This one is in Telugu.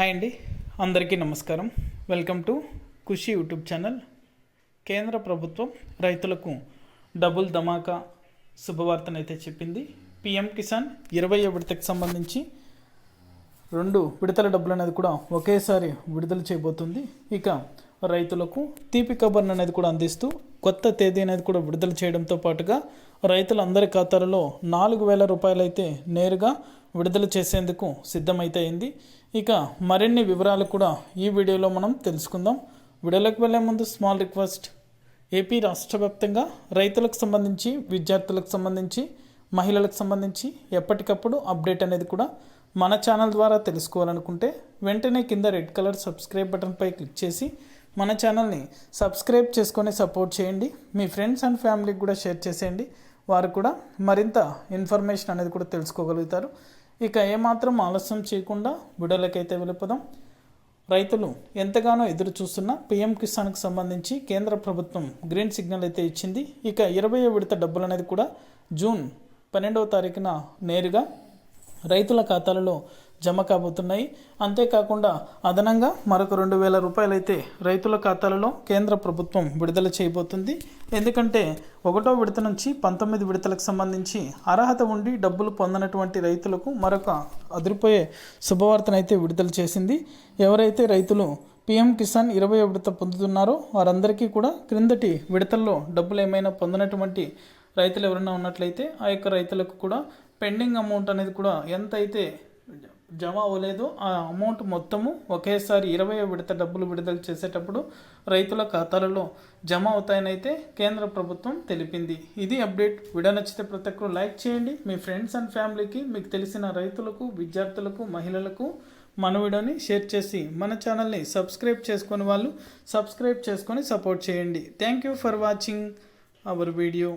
హాయ్ అండి. అందరికీ నమస్కారం. Welcome to Khushi YouTube channel కేంద్ర ప్రభుత్వం రైతులకు డబుల్ ధమాకా శుభవార్తనైతే చెప్పింది. పిఎం కిసాన్ ఇరవై విడతకు సంబంధించి రెండు విడతల డబ్బులు అనేది కూడా ఒకేసారి విడుదల చేయబోతుంది. ఇక రైతులకు తీపి కబర్ను అనేది కూడా అందిస్తూ కొత్త తేదీ అనేది కూడా విడుదల చేయడంతో పాటుగా రైతులందరి ఖాతాలలో నాలుగు వేల రూపాయలు అయితే నేరుగా విడుదల చేసేందుకు సిద్ధమైతయింది. ఇక మరిన్ని వివరాలు కూడా ఈ వీడియోలో మనం తెలుసుకుందాం. వీడియోలోకి వెళ్ళే ముందు స్మాల్ రిక్వెస్ట్. ఏపీ రాష్ట్ర వ్యాప్తంగా రైతులకు సంబంధించి విద్యార్థులకు సంబంధించి మహిళలకు సంబంధించి ఎప్పటికప్పుడు అప్డేట్ అనేది కూడా మన ఛానల్ ద్వారా తెలుసుకోవాలనుకుంటే వెంటనే కింద రెడ్ కలర్ సబ్స్క్రైబ్ బటన్పై క్లిక్ చేసి మన ఛానల్ని సబ్స్క్రైబ్ చేసుకొని సపోర్ట్ చేయండి. మీ ఫ్రెండ్స్ అండ్ ఫ్యామిలీకి కూడా షేర్ చేసేయండి. వారు కూడా మరింత ఇన్ఫర్మేషన్ అనేది కూడా తెలుసుకోగలుగుతారు. ఇక ఏమాత్రం ఆలస్యం చేయకుండా వీడియోలకైతే వెళ్ళిపోదాం. రైతులు ఎంతగానో ఎదురు చూస్తున్న పిఎం కిసాన్కు సంబంధించి కేంద్ర ప్రభుత్వం గ్రీన్ సిగ్నల్ అయితే ఇచ్చింది. ఇక ఇరవై విడత డబ్బులు అనేది కూడా జూన్ పన్నెండవ తారీఖున నేరుగా రైతుల ఖాతాలలో జమ కాబోతున్నాయి. అంతేకాకుండా అదనంగా మరొక రెండు వేల రూపాయలు అయితే రైతుల ఖాతాలలో కేంద్ర ప్రభుత్వం విడుదల చేయబోతుంది. ఎందుకంటే ఒకటో విడత నుంచి పంతొమ్మిది విడతలకు సంబంధించి అర్హత ఉండి డబ్బులు పొందనటువంటి రైతులకు మరొక అదిరిపోయే శుభవార్తనైతే విడుదల చేసింది. ఎవరైతే రైతులు పిఎం కిసాన్ ఇరవై విడత పొందుతున్నారో వారందరికీ కూడా క్రిందటి విడతల్లో డబ్బులు ఏమైనా పొందినటువంటి రైతులు ఎవరైనా ఉన్నట్లయితే ఆ యొక్క రైతులకు కూడా పెండింగ్ అమౌంట్ అనేది కూడా ఎంత అయితే జమ అవ్వలేదు. ఆ అమౌంట్ మొత్తము ఒకేసారి ఇరవై విడత డబ్బులు విడుదల చేసేటప్పుడు రైతుల ఖాతాలలో జమ అవుతాయనైతే కేంద్ర ప్రభుత్వం తెలిపింది. ఇది అప్డేట్. వీడియో నచ్చితే ప్రతి ఒక్కరు లైక్ చేయండి. మీ ఫ్రెండ్స్ అండ్ ఫ్యామిలీకి మీకు తెలిసిన రైతులకు విద్యార్థులకు మహిళలకు మన వీడియోని షేర్ చేసి మన ఛానల్ని సబ్స్క్రైబ్ చేసుకుని వాళ్ళు సబ్స్క్రైబ్ చేసుకొని సపోర్ట్ చేయండి. Thank you for watching our video.